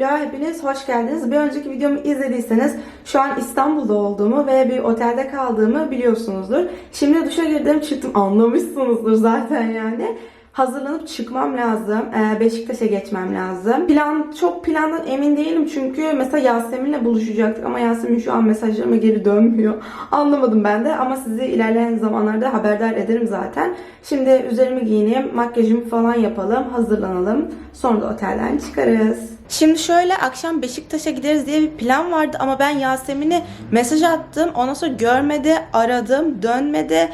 vlog'a hepiniz hoş geldiniz. Bir önceki videomu izlediyseniz şu an İstanbul'da olduğumu ve bir otelde kaldığımı biliyorsunuzdur. Şimdi duşa girdim çıktım anlamışsınızdır zaten yani. Hazırlanıp çıkmam lazım. Ee, Beşiktaş'a geçmem lazım. Plan çok plandan emin değilim çünkü mesela Yasemin'le buluşacaktık ama Yasemin şu an mesajlarıma geri dönmüyor. Anlamadım ben de ama sizi ilerleyen zamanlarda haberdar ederim zaten. Şimdi üzerimi giyineyim, makyajımı falan yapalım, hazırlanalım. Sonra da otelden çıkarız. Şimdi şöyle akşam Beşiktaş'a gideriz diye bir plan vardı ama ben Yasemin'e mesaj attım. Ondan sonra görmedi, aradım, dönmedi.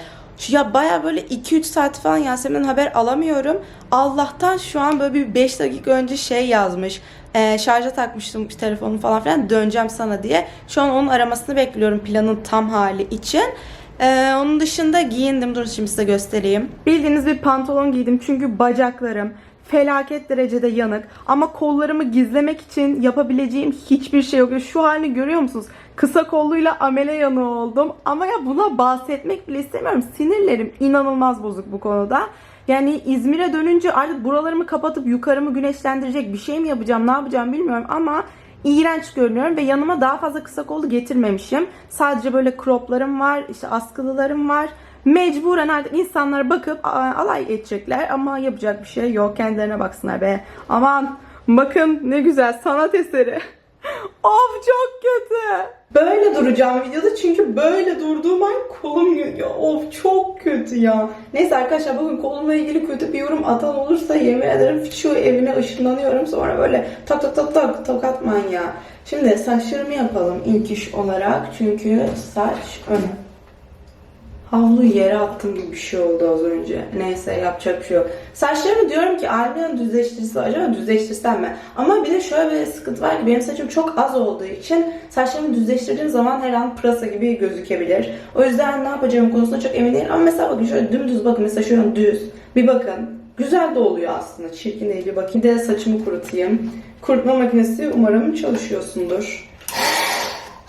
Ya baya böyle 2-3 saat falan Yasemin'den haber alamıyorum. Allah'tan şu an böyle bir 5 dakika önce şey yazmış. Ee, şarja takmıştım telefonu falan filan döneceğim sana diye. Şu an onun aramasını bekliyorum planın tam hali için. Ee, onun dışında giyindim. Dur şimdi size göstereyim. Bildiğiniz bir pantolon giydim çünkü bacaklarım felaket derecede yanık. Ama kollarımı gizlemek için yapabileceğim hiçbir şey yok. Şu halini görüyor musunuz? Kısa kolluyla amele yanığı oldum. Ama ya buna bahsetmek bile istemiyorum. Sinirlerim inanılmaz bozuk bu konuda. Yani İzmir'e dönünce artık buralarımı kapatıp yukarımı güneşlendirecek bir şey mi yapacağım, ne yapacağım bilmiyorum ama iğrenç görünüyorum ve yanıma daha fazla kısa kollu getirmemişim. Sadece böyle croplarım var, işte askılılarım var. Mecburen artık insanlara bakıp alay edecekler ama yapacak bir şey yok. Kendilerine baksınlar be. Aman bakın ne güzel sanat eseri. of çok kötü. Böyle duracağım videoda çünkü böyle durduğum an kolum ya of çok kötü ya. Neyse arkadaşlar bugün kolumla ilgili kötü bir yorum atan olursa yemin ederim şu evine ışınlanıyorum sonra böyle tak tak tak tak tokat manyağı. Şimdi saçlarımı yapalım ilk iş olarak çünkü saç ön. Havluyu yere attım gibi bir şey oldu az önce. Neyse yapacak bir şey yok. Saçlarımı diyorum ki Almia'nın düzleştirisi. Acaba düzleştirsem mi? Ama bir de şöyle bir sıkıntı var ki benim saçım çok az olduğu için saçlarımı düzleştirdiğim zaman her an pırasa gibi gözükebilir. O yüzden ne yapacağım konusunda çok emin değilim. Ama mesela bakın şöyle dümdüz bakın. Mesela an düz. Bir bakın. Güzel de oluyor aslında. Çirkin değil bir bakayım. Bir de saçımı kurutayım. Kurutma makinesi umarım çalışıyorsundur.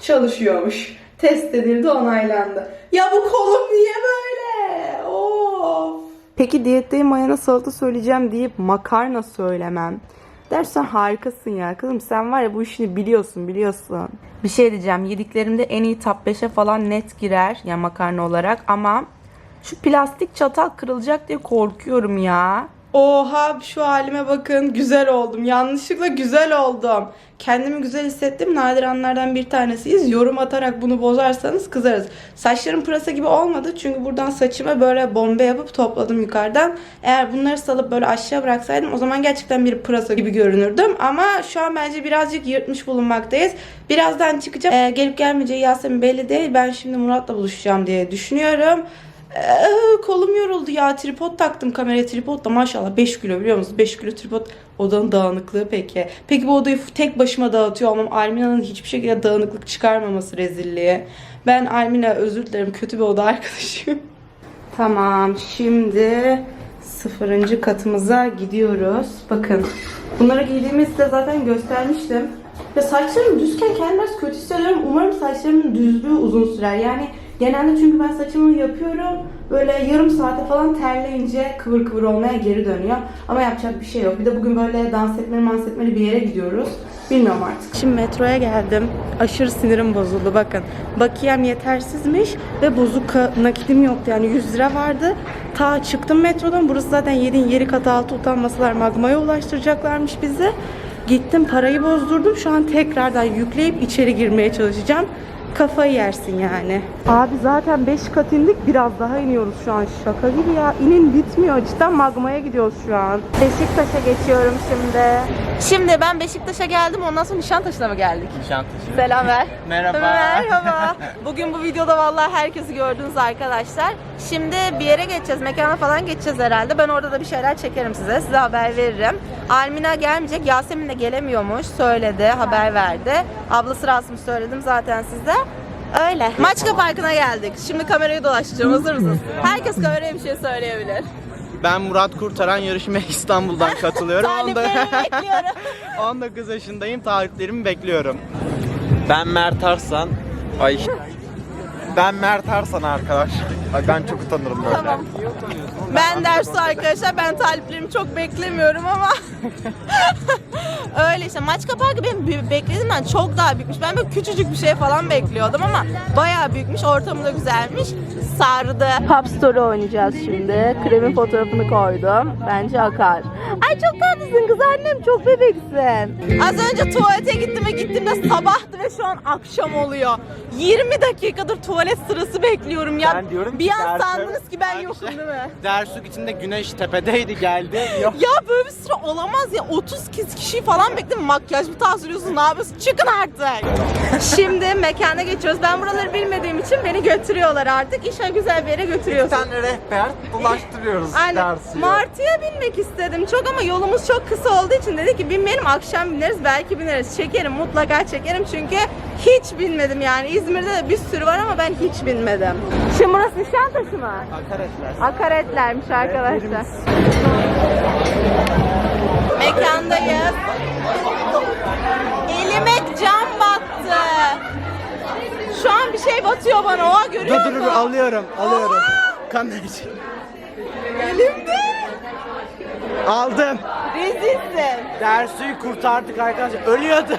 Çalışıyormuş. Test edildi, onaylandı. Ya bu kolum niye böyle? Of. Peki diyetteyim ayağına salata söyleyeceğim deyip makarna söylemem. Dersen harikasın ya. Kızım sen var ya bu işini biliyorsun biliyorsun. Bir şey diyeceğim. Yediklerimde en iyi top 5'e falan net girer. Ya makarna olarak ama şu plastik çatal kırılacak diye korkuyorum ya. Oha şu halime bakın güzel oldum. Yanlışlıkla güzel oldum. Kendimi güzel hissettim. Nadir anlardan bir tanesiyiz. Yorum atarak bunu bozarsanız kızarız. Saçlarım pırasa gibi olmadı. Çünkü buradan saçıma böyle bombe yapıp topladım yukarıdan. Eğer bunları salıp böyle aşağı bıraksaydım o zaman gerçekten bir pırasa gibi görünürdüm. Ama şu an bence birazcık yırtmış bulunmaktayız. Birazdan çıkacağım. Ee, gelip gelmeyeceği Yasemin belli değil. Ben şimdi Murat'la buluşacağım diye düşünüyorum. Ee, kolum yoruldu ya. Tripod taktım kameraya. Tripod da maşallah 5 kilo biliyor musunuz? 5 kilo tripod odanın dağınıklığı peki. Peki bu odayı tek başıma dağıtıyor olmam Almina'nın hiçbir şekilde dağınıklık çıkarmaması rezilliği. Ben Almina özür dilerim kötü bir oda arkadaşıyım. Tamam şimdi sıfırıncı katımıza gidiyoruz. Bakın bunları giydiğimi size zaten göstermiştim. Ya saçlarım düzken kendimi biraz kötü hissediyorum. Umarım saçlarımın düzlüğü uzun sürer. Yani genelde çünkü ben saçımı yapıyorum. Böyle yarım saate falan terleyince kıvır kıvır olmaya geri dönüyor. Ama yapacak bir şey yok. Bir de bugün böyle dans etmeli dans etmeli bir yere gidiyoruz. Bilmiyorum artık. Şimdi metroya geldim. Aşırı sinirim bozuldu bakın. Bakiyem yetersizmiş ve bozuk nakitim yoktu. Yani 100 lira vardı. Ta çıktım metrodan. Burası zaten yerin yeri katı altı utanmasalar magmaya ulaştıracaklarmış bizi. Gittim parayı bozdurdum. Şu an tekrardan yükleyip içeri girmeye çalışacağım. Kafayı yersin yani. Abi zaten 5 kat indik. Biraz daha iniyoruz şu an. Şaka gibi ya. İnin bitmiyor. Cidden magmaya gidiyoruz şu an. Beşiktaş'a geçiyorum şimdi. Şimdi ben Beşiktaş'a geldim. Ondan sonra Nişantaşı'na mı geldik? Nişantaşı. Selam ver. Merhaba. Merhaba. Bugün bu videoda vallahi herkesi gördünüz arkadaşlar. Şimdi bir yere geçeceğiz. Mekana falan geçeceğiz herhalde. Ben orada da bir şeyler çekerim size. Size haber veririm. Almina gelmeyecek. Yasemin de gelemiyormuş. Söyledi. Haber verdi. Ablası Rasmus söyledim zaten size. Öyle. Maçka Parkı'na geldik. Şimdi kamerayı dolaştıracağım. Hazır mısınız? Herkes kameraya bir şey söyleyebilir. Ben Murat Kurtaran yarışmaya İstanbul'dan katılıyorum. Taliplerimi bekliyorum. 19 yaşındayım. Taliplerimi bekliyorum. Ben Mert Arslan. Ay. Ben Mert Arslan arkadaş. Ay ben çok utanırım böyle. Tamam. Ben Dersu arkadaşlar. Ben taliplerimi çok beklemiyorum ama Öyle işte Maçka Parkı benim bü- beklediğimden çok daha büyükmüş. Ben böyle küçücük bir şey falan bekliyordum ama bayağı büyükmüş. Ortamı da güzelmiş. Sardı. Pop Story oynayacağız şimdi. Kremin fotoğrafını koydum. Bence akar. Ay çok tatlısın kız annem. Çok bebeksin. Az önce tuvalete gittim ve gittiğimde sabahtı ve şu an akşam oluyor. 20 dakikadır tuvalet sırası bekliyorum ya. Ben diyorum ki bir an sandınız ki ben yokum değil mi? Dersuk içinde güneş tepedeydi geldi. Yok. Ya böyle bir sıra olamaz ya. 30 kez kişiyi falan bekledim. Makyaj mı tazelıyorsun? Ne yapıyorsun? Çıkın artık. Şimdi mekana geçiyoruz. Ben buraları bilmediğim için beni götürüyorlar artık. İşe güzel bir yere Bir götürüyorsun. tane rehber dolaştırıyoruz Aynen. dersi. Martı'ya binmek istedim çok ama yolumuz çok kısa olduğu için dedi ki binmeyelim akşam bineriz belki bineriz. Çekerim mutlaka çekerim çünkü hiç binmedim yani. İzmir'de de bir sürü var ama ben hiç binmedim. Şimdi burası Nişantaşı mı? Akaretler. Akaretlermiş arkadaşlar. Mekandayız. Bir şey batıyor bana. Oha görüyor Dur dur dur musun? alıyorum alıyorum. Kamera için. Elimde. Aldım. Rezilsin. Dersu'yu kurtardık arkadaşlar. Ölüyordu.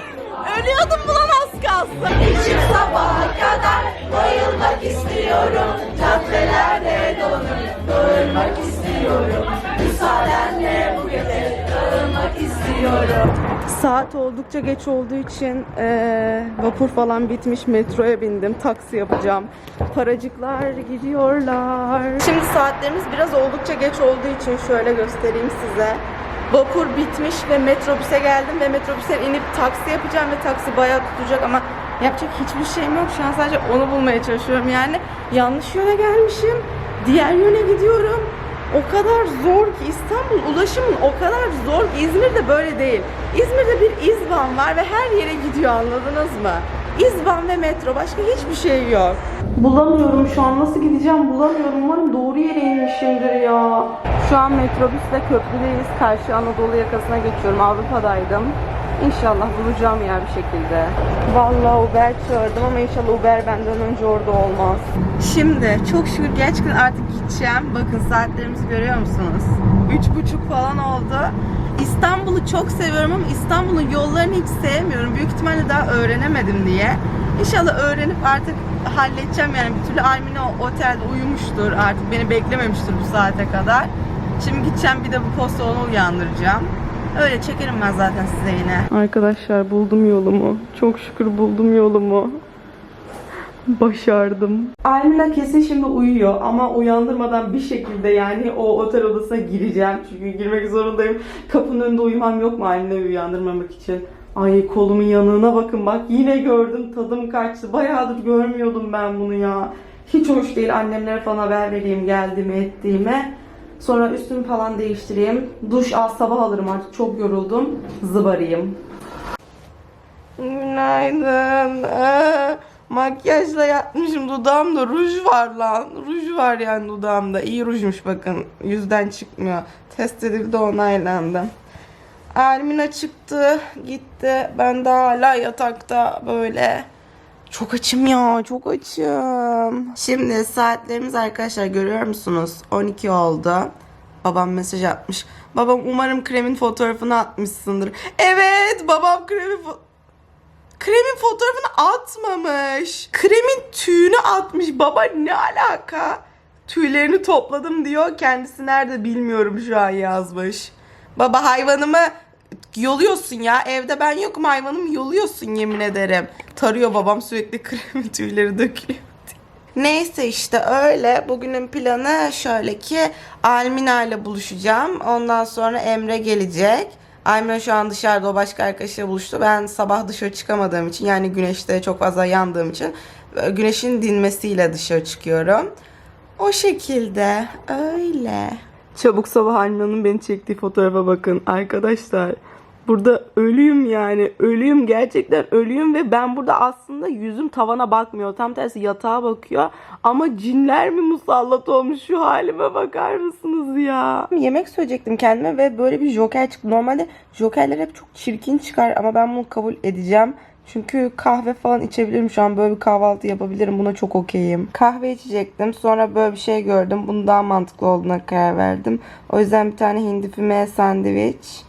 Ölüyordum bulan az kalsın. İçim sabaha kadar bayılmak istiyorum. Caddelerde dolanıp bağırmak istiyorum. Müsaadenle bu gece dağılmak istiyorum. Saat oldukça geç olduğu için eee, vapur falan bitmiş metroya bindim. Taksi yapacağım. Paracıklar gidiyorlar. Şimdi saatlerimiz biraz oldukça geç olduğu için şöyle göstereyim size. Vapur bitmiş ve metrobüse geldim ve metrobüsten inip taksi yapacağım ve taksi bayağı tutacak ama yapacak hiçbir şeyim yok. Şu an sadece onu bulmaya çalışıyorum yani. Yanlış yöne gelmişim. Diğer yöne gidiyorum. O kadar zor ki İstanbul ulaşımın o kadar zor ki İzmir'de böyle değil. İzmir'de bir İzban var ve her yere gidiyor anladınız mı? İzban ve metro başka hiçbir şey yok. Bulamıyorum şu an nasıl gideceğim bulamıyorum. Umarım doğru yere inmişimdir ya. Şu an metrobüsle köprüdeyiz. Karşı Anadolu yakasına geçiyorum. Avrupa'daydım. İnşallah bulacağım ya bir şekilde. Vallahi Uber çağırdım ama inşallah Uber benden önce orada olmaz. Şimdi çok şükür gerçekten artık gideceğim. Bakın saatlerimizi görüyor musunuz? Üç buçuk falan oldu. İstanbul'u çok seviyorum ama İstanbul'un yollarını hiç sevmiyorum. Büyük ihtimalle daha öğrenemedim diye. İnşallah öğrenip artık halledeceğim yani. Bir türlü Almina o otelde uyumuştur artık. Beni beklememiştir bu saate kadar. Şimdi gideceğim bir de bu posta onu uyandıracağım. Öyle çekerim ben zaten size yine. Arkadaşlar buldum yolumu. Çok şükür buldum yolumu. Başardım. Almina kesin şimdi uyuyor ama uyandırmadan bir şekilde yani o otel odasına gireceğim. Çünkü girmek zorundayım. Kapının önünde uyumam yok mu Almina'yı uyandırmamak için? Ay kolumun yanığına bakın bak yine gördüm tadım kaçtı. Bayağıdır görmüyordum ben bunu ya. Hiç hoş değil annemlere falan haber vereyim geldiğimi ettiğimi. Sonra üstümü falan değiştireyim. Duş al sabah alırım artık çok yoruldum. Zıbarayım. Günaydın. Ee, makyajla yatmışım. Dudağımda ruj var lan. Ruj var yani dudağımda. İyi rujmuş bakın. Yüzden çıkmıyor. Test edildi onaylandı. Almina çıktı. Gitti. Ben de hala yatakta böyle. Çok açım ya. Çok açım. Şimdi saatlerimiz arkadaşlar görüyor musunuz? 12 oldu. Babam mesaj atmış. Babam umarım kremin fotoğrafını atmışsındır. Evet babam kremin fo- Kremin fotoğrafını atmamış. Kremin tüyünü atmış. Baba ne alaka? Tüylerini topladım diyor. Kendisi nerede bilmiyorum şu an yazmış. Baba hayvanımı yoluyorsun ya. Evde ben yokum hayvanımı yoluyorsun yemin ederim. Tarıyor babam sürekli kremin tüyleri dökülüyor. Neyse işte öyle. Bugünün planı şöyle ki Almina ile buluşacağım. Ondan sonra Emre gelecek. Almina şu an dışarıda o başka arkadaşıyla buluştu. Ben sabah dışarı çıkamadığım için yani güneşte çok fazla yandığım için e, güneşin dinmesiyle dışarı çıkıyorum. O şekilde öyle. Çabuk sabah Almina'nın beni çektiği fotoğrafa bakın arkadaşlar. Burada ölüyüm yani. Ölüyüm gerçekten ölüyüm ve ben burada aslında yüzüm tavana bakmıyor. Tam tersi yatağa bakıyor. Ama cinler mi musallat olmuş şu halime bakar mısınız ya? Yemek söyleyecektim kendime ve böyle bir joker çıktı. Normalde jokerler hep çok çirkin çıkar ama ben bunu kabul edeceğim. Çünkü kahve falan içebilirim şu an. Böyle bir kahvaltı yapabilirim. Buna çok okeyim. Kahve içecektim. Sonra böyle bir şey gördüm. Bunun daha mantıklı olduğuna karar verdim. O yüzden bir tane hindi füme sandviç.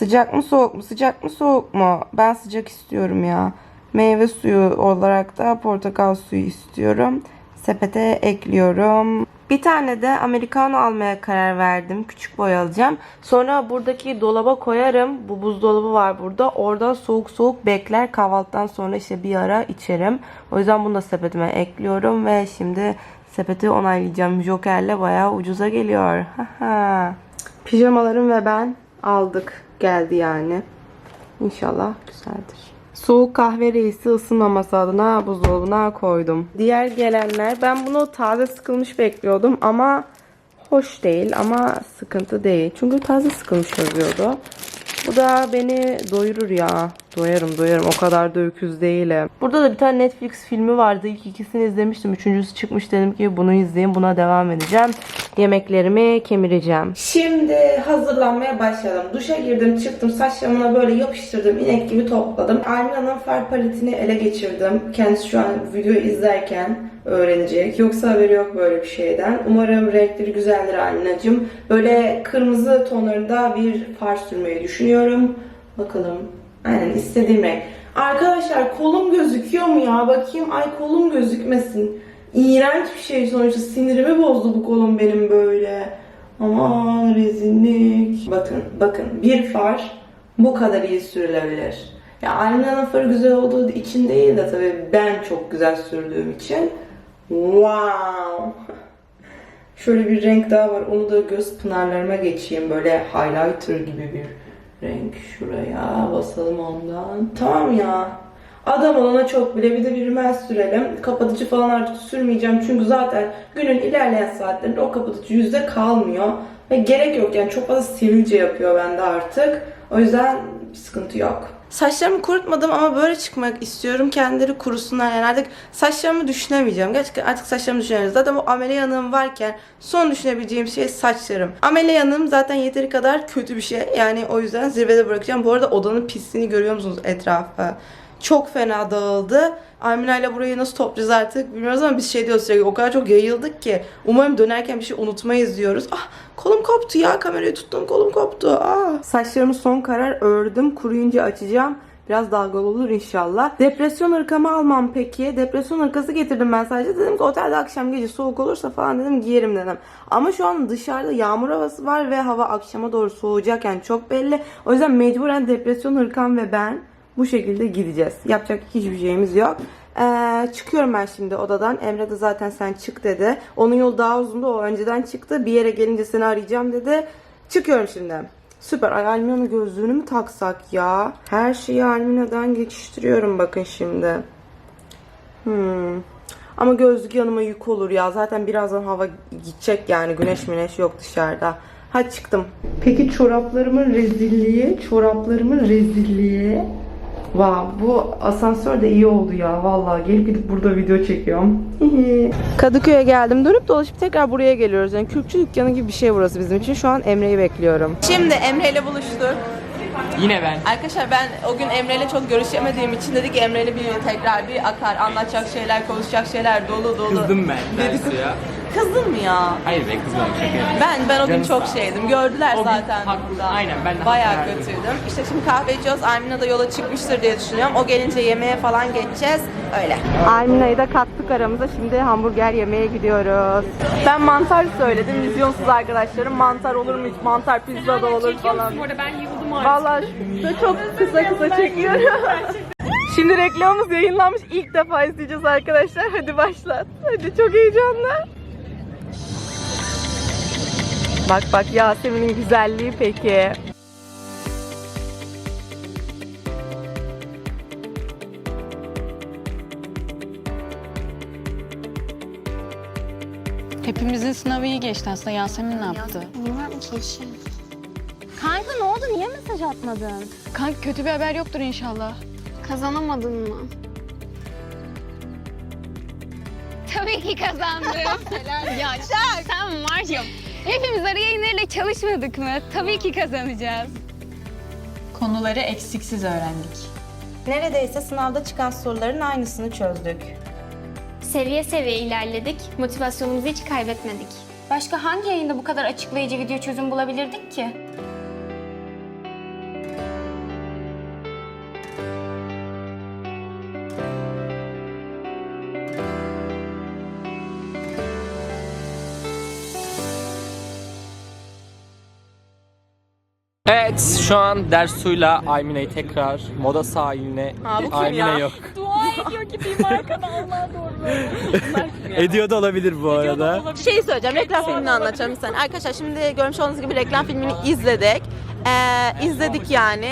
Sıcak mı soğuk mu? Sıcak mı soğuk mu? Ben sıcak istiyorum ya. Meyve suyu olarak da portakal suyu istiyorum. Sepete ekliyorum. Bir tane de americano almaya karar verdim. Küçük boy alacağım. Sonra buradaki dolaba koyarım. Bu buzdolabı var burada. Orada soğuk soğuk bekler. Kahvaltıdan sonra işte bir ara içerim. O yüzden bunu da sepetime ekliyorum ve şimdi sepeti onaylayacağım. Joker'le bayağı ucuza geliyor. Pijamalarım ve ben aldık. Geldi yani. İnşallah güzeldir. Soğuk kahve reisi ısınmaması adına buzdolabına koydum. Diğer gelenler ben bunu taze sıkılmış bekliyordum ama hoş değil ama sıkıntı değil. Çünkü taze sıkılmış yazıyordu. Bu da beni doyurur ya. Doyarım doyarım o kadar da öküz değilim. Burada da bir tane Netflix filmi vardı. İlk ikisini izlemiştim. Üçüncüsü çıkmış dedim ki bunu izleyeyim buna devam edeceğim. Yemeklerimi kemireceğim. Şimdi hazırlanmaya başladım. Duşa girdim çıktım saçlarımına böyle yapıştırdım. inek gibi topladım. Almina'nın far paletini ele geçirdim. Kendisi şu an video izlerken öğrenecek. Yoksa haberi yok böyle bir şeyden. Umarım renkleri güzeldir Almina'cığım. Böyle kırmızı tonlarında bir far sürmeyi düşünüyorum. Bakalım. Aynen istediğim renk. Arkadaşlar kolum gözüküyor mu ya? Bakayım. Ay kolum gözükmesin. İğrenç bir şey sonuçta. Sinirimi bozdu bu kolum benim böyle. Aman rezillik. Bakın bakın bir far bu kadar iyi sürülebilir. Ya Almina'nın farı güzel olduğu için değil de tabii ben çok güzel sürdüğüm için. Wow. Şöyle bir renk daha var. Onu da göz pınarlarıma geçeyim. Böyle highlighter gibi bir renk. Şuraya basalım ondan. Tamam ya. Adam olana çok bile bir de bir rimel sürelim. Kapatıcı falan artık sürmeyeceğim. Çünkü zaten günün ilerleyen saatlerinde o kapatıcı yüzde kalmıyor. Ve gerek yok yani çok fazla sivilce yapıyor bende artık. O yüzden sıkıntı yok. Saçlarımı kurutmadım ama böyle çıkmak istiyorum. Kendileri kurusunlar yani artık saçlarımı düşünemeyeceğim. Gerçekten artık saçlarımı düşünemeyeceğim. Zaten bu amele yanığım varken son düşünebileceğim şey saçlarım. Amele yanığım zaten yeteri kadar kötü bir şey. Yani o yüzden zirvede bırakacağım. Bu arada odanın pisliğini görüyor musunuz etrafı? Çok fena dağıldı. Almina ile burayı nasıl toplayacağız artık bilmiyoruz ama biz şey diyoruz sürekli o kadar çok yayıldık ki umarım dönerken bir şey unutmayız diyoruz. Ah kolum koptu ya kamerayı tuttum kolum koptu. Ah. Saçlarımı son karar ördüm kuruyunca açacağım. Biraz dalgalı olur inşallah. Depresyon ırkamı almam peki. Depresyon ırkası getirdim ben sadece. Dedim ki otelde akşam gece soğuk olursa falan dedim giyerim dedim. Ama şu an dışarıda yağmur havası var ve hava akşama doğru soğuyacak yani çok belli. O yüzden mecburen depresyon ırkam ve ben bu şekilde gideceğiz. Yapacak hiçbir şeyimiz yok. Ee, çıkıyorum ben şimdi odadan. Emre de zaten sen çık dedi. Onun yolu daha uzundu. O önceden çıktı. Bir yere gelince seni arayacağım dedi. Çıkıyorum şimdi. Süper. Ay Almina'nın gözlüğünü mü taksak ya? Her şeyi Almina'dan geçiştiriyorum bakın şimdi. Hmm. Ama gözlük yanıma yük olur ya. Zaten birazdan hava gidecek yani. Güneş müneş yok dışarıda. Hadi çıktım. Peki çoraplarımın rezilliği, çoraplarımın rezilliği. Wow, bu asansör de iyi oldu ya. Vallahi gelip gidip burada video çekiyorum. Kadıköy'e geldim. Dönüp dolaşıp tekrar buraya geliyoruz. Yani Kürkçü dükkanı gibi bir şey burası bizim için. Şu an Emre'yi bekliyorum. Şimdi Emre ile buluştuk. Yine ben. Arkadaşlar ben o gün Emre ile çok görüşemediğim için dedik Emre ile bir tekrar bir akar. Anlatacak şeyler, konuşacak şeyler dolu dolu. Kızdım ben Mersu'ya. Kızdın mı ya? Hayır be kızmadım şaka yapıyorum. Ben ben o gün çok sağ ol. şeydim. Gördüler O gün zaten haklı. burada. Aynen, ben de Bayağı haklı kötüydüm. İşte şimdi kahve içiyoruz. Almina da yola çıkmıştır diye düşünüyorum. O gelince yemeğe falan geçeceğiz. Öyle. Almina'yı da kattık aramıza. Şimdi hamburger yemeye gidiyoruz. Ben mantar söyledim. Vizyonsuz arkadaşlarım. Mantar olur mu hiç? Mantar pizza da olur falan. Bu arada ben yıldım artık. Vallahi şu- çok kısa kısa çekiyorum. Şimdi reklamımız yayınlanmış. İlk defa izleyeceğiz arkadaşlar. Hadi başlat. Hadi çok heyecanlı. Bak bak Yasemin'in güzelliği peki. Hepimizin sınavı iyi geçti aslında. Yasemin ne yaptı? Kanka ne oldu? Niye mesaj atmadın? Kanka kötü bir haber yoktur inşallah. Kazanamadın mı? Tabii ki kazandım. ya sen var ya hepimiz arı yayınlarıyla çalışmadık mı? Tabii ki kazanacağız. Konuları eksiksiz öğrendik. Neredeyse sınavda çıkan soruların aynısını çözdük. Seviye seviye ilerledik. Motivasyonumuzu hiç kaybetmedik. Başka hangi yayında bu kadar açıklayıcı video çözüm bulabilirdik ki? Evet şu an Dersu'yla Aymine'yi tekrar moda sahiline Aymine yok. Dua ediyor gibiyim arkada Allah'a doğru. Ediyor da olabilir bu arada. Şey söyleyeceğim, reklam filmini anlatacağım bir saniye. Arkadaşlar şimdi görmüş olduğunuz gibi reklam filmini izledik. Ee, izledik yani.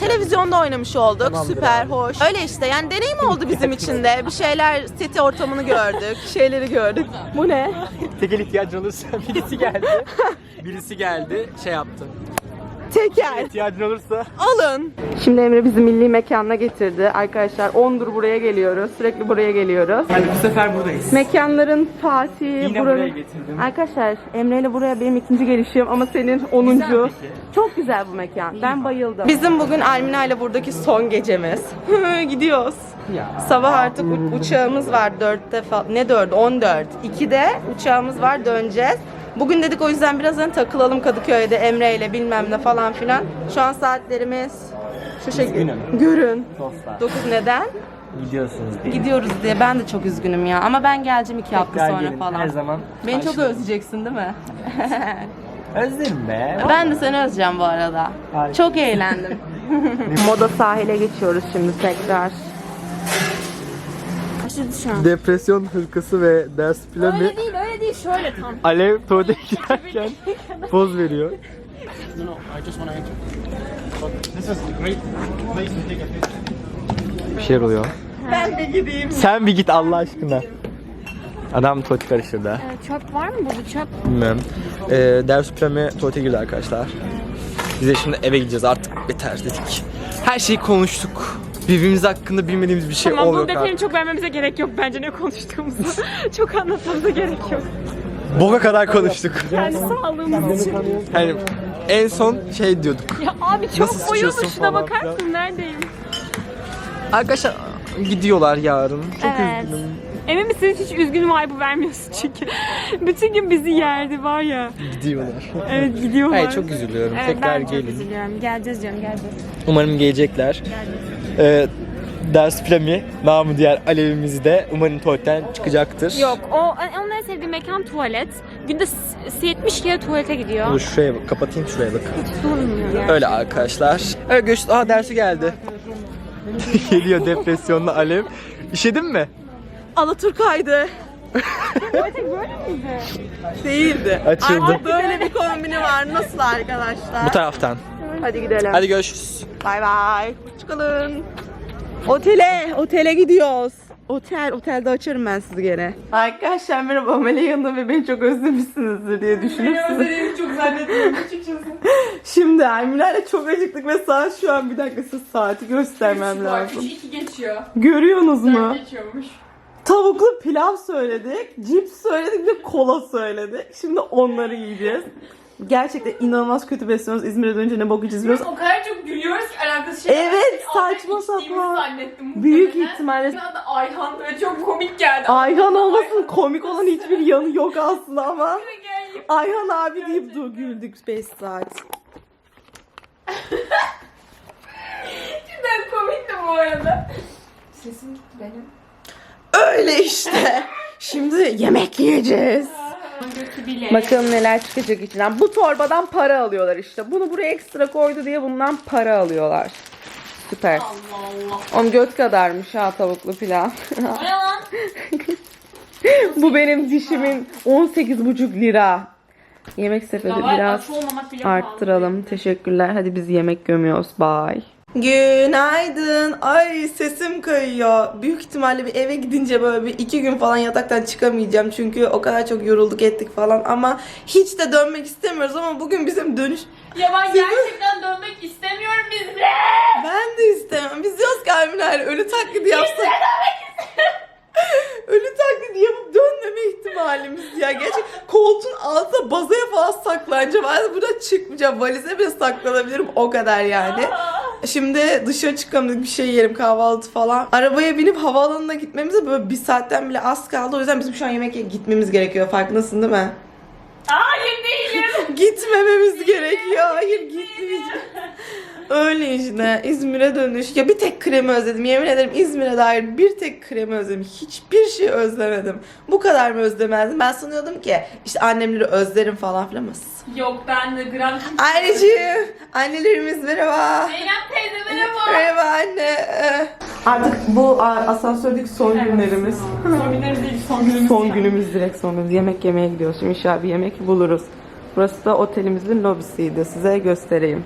Televizyonda oynamış olduk. Süper, hoş. Öyle işte yani deneyim oldu bizim için de. Bir şeyler, seti ortamını gördük. Şeyleri gördük. Bu ne? Tekel ihtiyacın olursa birisi geldi. Birisi geldi şey yaptı. Teker. İhtiyacın olursa Alın. Şimdi Emre bizi milli mekanına getirdi. Arkadaşlar 10'dur buraya geliyoruz. Sürekli buraya geliyoruz. Hadi bu sefer buradayız. Mekanların Fatih, Yine buranın- buraya getirdim. Arkadaşlar Emre ile buraya benim ikinci gelişim ama senin 10. Çok güzel bu mekan. Ben bayıldım. Bizim bugün Almina ile buradaki son gecemiz. Gidiyoruz. Sabah artık uçağımız var 4'te falan. Ne 4? 14. 2'de uçağımız var döneceğiz. Bugün dedik o yüzden biraz hani takılalım Kadıköy'de Emre ile bilmem ne falan filan. Şu an saatlerimiz şu şekilde. Üzgünüm. Görün. Dostlar 9 neden? gidiyorsunuz diye. Gidiyoruz diye. Ben de çok üzgünüm ya. Ama ben geleceğim iki hafta Tekrar sonra gelin, falan. Her zaman. Beni çok karşınızda. özleyeceksin değil mi? Özlerim be. Ben de seni özleyeceğim bu arada. Harika. Çok eğlendim. Moda sahile geçiyoruz şimdi tekrar. Depresyon hırkası ve ders planı Öyle değil öyle değil şöyle tam. Alev tuvalete girerken poz veriyor. Bir şeyler oluyor. Ben de gideyim. Sen bir git Allah aşkına. Adam tuvalet karıştırdı. Çöp var mı burada çöp? Bilmem. Ee, ders planı tuvalete girdi arkadaşlar. Biz de şimdi eve gideceğiz artık yeter dedik. Her şeyi konuştuk. Birbirimiz hakkında bilmediğimiz bir şey Tamam olmuyor. bu detayını çok vermemize gerek yok bence ne konuştuğumuzu. çok anlatmamıza gerek yok. Boka kadar konuştuk. Yani sağlığımız için. Yani en son şey diyorduk. Ya abi çok Nasıl şuna falan bakar mısın neredeyim? Arkadaşlar gidiyorlar yarın. Çok Evet. üzgünüm. Emin misiniz hiç üzgün vibe vermiyorsun çünkü. Bütün gün bizi yerdi var ya. Gidiyorlar. Evet gidiyorlar. Hayır çok üzülüyorum. Evet, Tekrar ben çok gelin. üzülüyorum. Geleceğiz canım geleceğiz. Umarım gelecekler. Ee, ders plami, namı diğer alevimiz de umarım tuvaletten çıkacaktır. Yok o onun en sevdiği mekan tuvalet. Günde s- 70 kere tuvalete gidiyor. Dur şuraya bak, kapatayım şuraya bak. Durmuyor yani. Öyle arkadaşlar. Evet görüşürüz. Aa dersi geldi. Geliyor depresyonlu alev. İşedin mi? Alaturka'ydı. Değildi. Açıldı. Artık böyle bir kombini var. Nasıl arkadaşlar? Bu taraftan. Hadi gidelim. Hadi görüşürüz. Bay bay. Çıkalım. Otele, otele gidiyoruz. Otel, otelde açarım ben sizi gene. Arkadaşlar merhaba Amele yanında ve beni çok özlemişsinizdir diye düşünüp size. çok zannetmiyorum açıkçası. Şimdi Emre'yle çok acıktık ve saat şu an bir dakika size saati göstermem lazım. 2 geçiyor. Görüyorsunuz mu? Geçiyormuş. Tavuklu pilav söyledik, cips söyledik ve kola söyledik. Şimdi onları yiyeceğiz. Gerçekten inanılmaz kötü besleniyoruz. İzmir'e dönünce ne bok biliyoruz. O kadar çok gülüyoruz ki alakası şey. Evet saçma sapan. Büyük ihtimalle Bir anda Ayhan böyle çok komik geldi. Ayhan olmasın komik olan hiçbir yanı yok aslında ama Ayhan abi deyip dur güldük 5 saat. Ben komiktim bu arada. Öyle işte. Şimdi yemek yiyeceğiz. Bakalım neler çıkacak içinden. Bu torbadan para alıyorlar işte. Bunu buraya ekstra koydu diye bundan para alıyorlar. Süper. Allah Allah. Onun göt kadarmış ha tavuklu pilav. O ne lan? Bu benim dişimin 18,5 lira. Yemek sepeti biraz bile arttıralım. Teşekkürler. Hadi biz yemek gömüyoruz. Bye. Günaydın. Ay sesim kayıyor. Büyük ihtimalle bir eve gidince böyle bir iki gün falan yataktan çıkamayacağım. Çünkü o kadar çok yorulduk ettik falan. Ama hiç de dönmek istemiyoruz ama bugün bizim dönüş... Ya ben gerçekten dönmek istemiyorum bizle. Ben de istemem. Biz diyoruz ki Almina ölü taklidi yapsak. ölü taklidi yapıp dönmeme ihtimalimiz ya. Gerçek koltuğun altına bazaya falan saklanacağım. Ben burada çıkmayacağım. Valize bile saklanabilirim. O kadar yani. Şimdi dışarı çıkalım bir şey yiyelim kahvaltı falan. Arabaya binip havaalanına gitmemize böyle bir saatten bile az kaldı. O yüzden bizim şu an yemek yiyip gitmemiz gerekiyor. Farkındasın değil mi? Hayır değilim. Gitmememiz gerekiyor. Hayır gitmeyeceğiz. Öyle işte İzmir'e dönüş. Ya bir tek kremi özledim. Yemin ederim İzmir'e dair bir tek kremi özledim. Hiçbir şey özlemedim. Bu kadar mı özlemezdim? Ben sanıyordum ki işte annemleri özlerim falan filan Yok ben de gram. Anneciğim, annelerimiz merhaba. Zeynep teyze merhaba. Merhaba anne. Artık bu asansördeki son günlerimiz. Son günlerimiz değil son günümüz. Son günümüz direkt son günümüz. Yemek yemeye gidiyoruz. Şimdi inşallah bir yemek buluruz. Burası da otelimizin lobisiydi. Size göstereyim.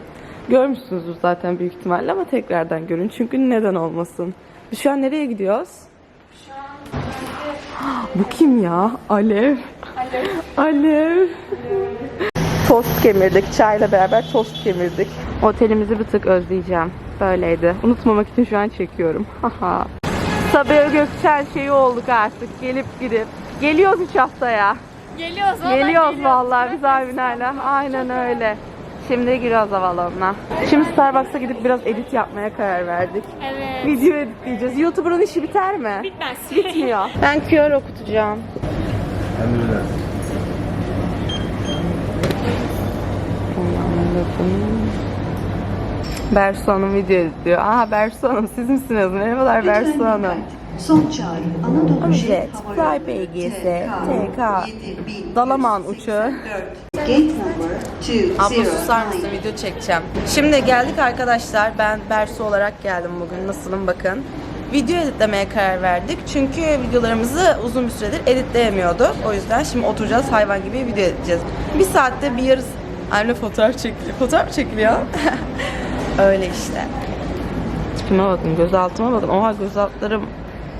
Görmüşsünüzdür zaten büyük ihtimalle ama tekrardan görün. Çünkü neden olmasın? Biz şu an nereye gidiyoruz? Bu kim ya? Alev. Alev. Alev. Tost kemirdik. Çayla beraber tost kemirdik. Otelimizi bir tık özleyeceğim. Böyleydi. Unutmamak için şu an çekiyorum. Haha. Sabiha Gökçen şeyi olduk artık. Gelip gidip. Geliyoruz 3 haftaya. Geliyoruz vallahi Geliyoruz vallahi biz Amina'yla. Aynen öyle. Şimdi giriyoruz havalanına. Şimdi Starbucks'a gidip biraz edit yapmaya karar verdik. Evet. Video editleyeceğiz. YouTuber'ın işi biter mi? Bitmez. Bitmiyor. Ben QR okutacağım. Bersu Hanım video editliyor. Aa Bersu Hanım siz misiniz? Merhabalar Bersu Hanım. Son çağrı Anadolu Evet, Fly PGS, TK, Dalaman uçağı. Gate number 20. Abla susar mısın video çekeceğim. Şimdi geldik arkadaşlar. Ben Bersu olarak geldim bugün. Nasılım bakın. Video editlemeye karar verdik. Çünkü videolarımızı uzun bir süredir editleyemiyorduk. O yüzden şimdi oturacağız hayvan gibi video edeceğiz. Bir saatte bir yarısı... Anne fotoğraf çekiliyor. Fotoğraf mı çekiliyor? Öyle işte. Tipime bakın, gözaltıma bakın. Oha gözaltlarım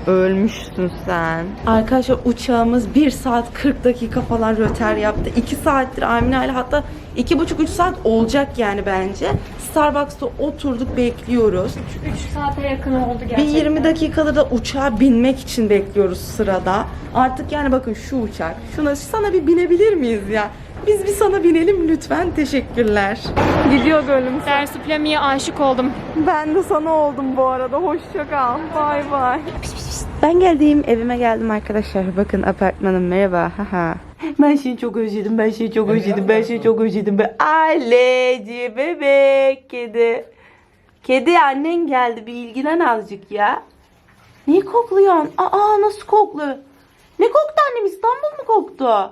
ölmüşsün sen. Arkadaşlar uçağımız 1 saat 40 dakika falan röter yaptı. 2 saattir Amine ile hatta 2,5-3 saat olacak yani bence. Starbucks'ta oturduk bekliyoruz. 3 saate yakın oldu Bir gerçekten. 20 dakikadır da uçağa binmek için bekliyoruz sırada. Artık yani bakın şu uçak. Şuna sana bir binebilir miyiz ya? Biz bir sana binelim lütfen. Teşekkürler. Gidiyor gönlüm. Ders Plami'ye aşık oldum. Ben de sana oldum bu arada. Hoşça kal. Bay bay. Ben geldim. Evime geldim arkadaşlar. Bakın apartmanım. Merhaba. Haha. Ben seni çok özledim. Ben seni çok özledim. Ben seni çok özledim. Ben Aleci bebek kedi. Kedi annen geldi. Bir ilgilen azıcık ya. Niye kokluyorsun? Aa nasıl koklu? Ne koktu annem? İstanbul mu koktu?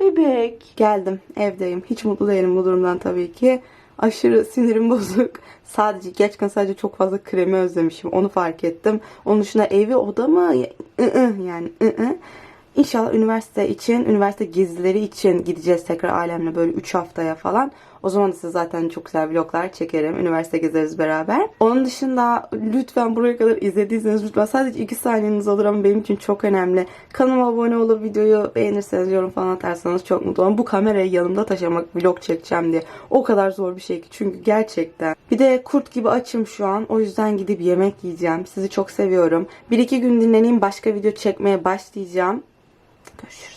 Bebek. Geldim. Evdeyim. Hiç mutlu değilim bu durumdan tabii ki. Aşırı sinirim bozuk. Sadece gerçekten sadece çok fazla kremi özlemişim. Onu fark ettim. Onun dışında evi oda mı? I-ı, Yani ı-ı. İnşallah üniversite için, üniversite gezileri için gideceğiz tekrar ailemle böyle 3 haftaya falan. O zaman size zaten çok güzel vloglar çekerim. Üniversite gezeriz beraber. Onun dışında lütfen buraya kadar izlediyseniz lütfen sadece 2 saniyeniz olur ama benim için çok önemli. Kanalıma abone olup videoyu beğenirseniz yorum falan atarsanız çok mutlu olurum. Bu kamerayı yanımda taşımak vlog çekeceğim diye. O kadar zor bir şey ki çünkü gerçekten. Bir de kurt gibi açım şu an. O yüzden gidip yemek yiyeceğim. Sizi çok seviyorum. Bir iki gün dinleneyim başka video çekmeye başlayacağım. Görüşürüz.